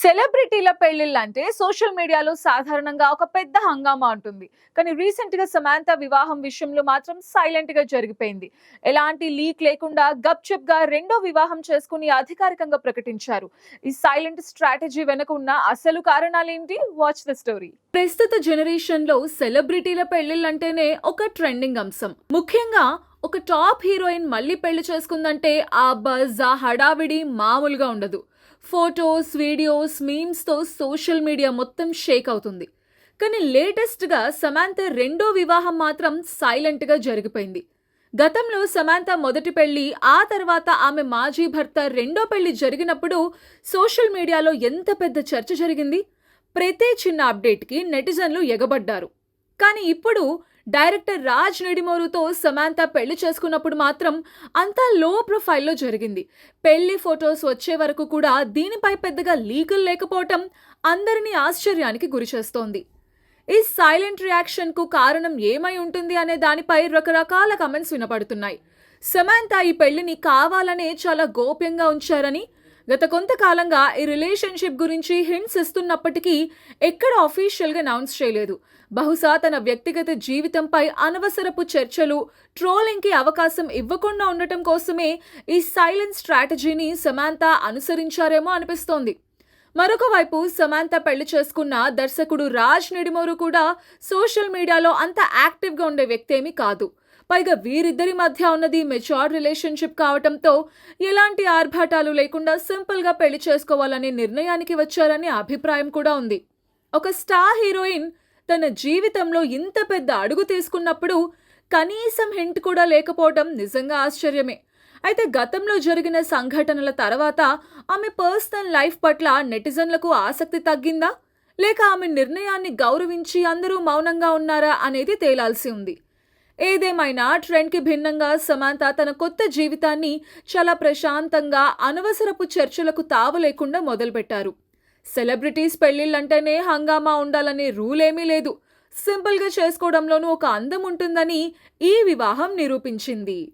సెలబ్రిటీల పెళ్ళిళ్ళు అంటే సోషల్ మీడియాలో సాధారణంగా ఒక పెద్ద హంగామా ఉంటుంది కానీ రీసెంట్గా సమాంత వివాహం విషయంలో మాత్రం సైలెంట్గా జరిగిపోయింది. ఎలాంటి లీక్ లేకుండా గప్చుప్గా రెండో వివాహం చేసుకుని అధికారికంగా ప్రకటించారు. ఈ సైలెంట్ స్ట్రాటజీ వెనుక ఉన్న అసలు కారణాలేంటి? వాచ్ ద స్టోరీ ప్రస్తుత జనరేషన్లో సెలబ్రిటీల పెళ్ళిళ్ళంటేనే ఒక ట్రెండింగ్ అంశం. ముఖ్యంగా ఒక టాప్ హీరోయిన్ మళ్ళీ పెళ్ళి చేసుకుందంటే ఆ బజ్ ఆ హడావిడి మామూలుగా ఉండదు. ఫోటోస్ వీడియోస్ మీమ్స్తో సోషల్ మీడియా మొత్తం షేక్ అవుతుంది. కానీ లేటెస్ట్గా సమాంత రెండో వివాహం మాత్రం సైలెంట్గా జరిగిపోయింది. గతంలో సమాంత మొదటి పెళ్ళి ఆ తర్వాత ఆమె మాజీ భర్త రెండో పెళ్ళి జరిగినప్పుడు సోషల్ మీడియాలో ఎంత పెద్ద చర్చ జరిగింది? ప్రతి చిన్న అప్డేట్కి నెటిజన్లు ఎగబడ్డారు. కానీ ఇప్పుడు డైరెక్టర్ రాజ్ నిడిమోరుతో సమాంత పెళ్ళి చేసుకున్నప్పుడు మాత్రం అంతా లో ప్రొఫైల్లో జరిగింది. పెళ్ళి ఫొటోస్ వచ్చే వరకు కూడా దీనిపై పెద్దగా లీకులు లేకపోవటం అందరినీ ఆశ్చర్యానికి గురిచేస్తోంది ఈ సైలెంట్ రియాక్షన్కు కారణం ఏమై ఉంటుంది అనే దానిపై రకరకాల కమెంట్స్ వినపడుతున్నాయి. సమాంత ఈ పెళ్ళిని కావాలనే చాలా గోప్యంగా ఉంచారని గత కొంతకాలంగా ఈ రిలేషన్షిప్ గురించి హింట్స్ ఇస్తున్నప్పటికీ ఎక్కడ అఫీషియల్గా అనౌన్స్ చేయలేదు. బహుశా తన వ్యక్తిగత జీవితంపై అనవసరపు చర్చలు ట్రోలింగ్కి అవకాశం ఇవ్వకుండా ఉండటం కోసమే ఈ సైలెంట్ స్ట్రాటజీని సమాంత అనుసరించారేమో అనిపిస్తోంది. మరొక వైపు సమాంత పెళ్ళి చేసుకున్న దర్శకుడు రాజ్ నిడిమోరు కూడా సోషల్ మీడియాలో అంత యాక్టివ్గా ఉండే వ్యక్తి ఏమీ కాదు. పైగా వీరిద్దరి మధ్య ఉన్నది మెచ్యూర్ రిలేషన్షిప్ కావటంతో ఎలాంటి ఆర్భాటాలు లేకుండా సింపుల్గా పెళ్ళి చేసుకోవాలనే నిర్ణయానికి వచ్చారనే అభిప్రాయం కూడా ఉంది. ఒక స్టార్ హీరోయిన్ తన జీవితంలో ఇంత పెద్ద అడుగు తీసుకున్నప్పుడు కనీసం హింట్ కూడా లేకపోవడం నిజంగా ఆశ్చర్యమే. అయితే గతంలో జరిగిన సంఘటనల తర్వాత ఆమె పర్సనల్ లైఫ్ పట్ల నెటిజన్లకు ఆసక్తి తగ్గిందా? లేక ఆమె నిర్ణయాన్ని గౌరవించి అందరూ మౌనంగా ఉన్నారా అనేది తేలాల్సి ఉంది. ఏదేమైనా ట్రెండ్కి భిన్నంగా సమాంత తన కొత్త జీవితాన్ని చాలా ప్రశాంతంగా అనవసరపు చర్చలకు తావు లేకుండా మొదలుపెట్టారు. సెలబ్రిటీస్ పెళ్ళిళ్ళంటేనే హంగామా ఉండాలనే రూల్ ఏమీ లేదు. సింపుల్గా చేసుకోవడంలోనూ ఒక అందం ఉంటుందని ఈ వివాహం నిరూపించింది.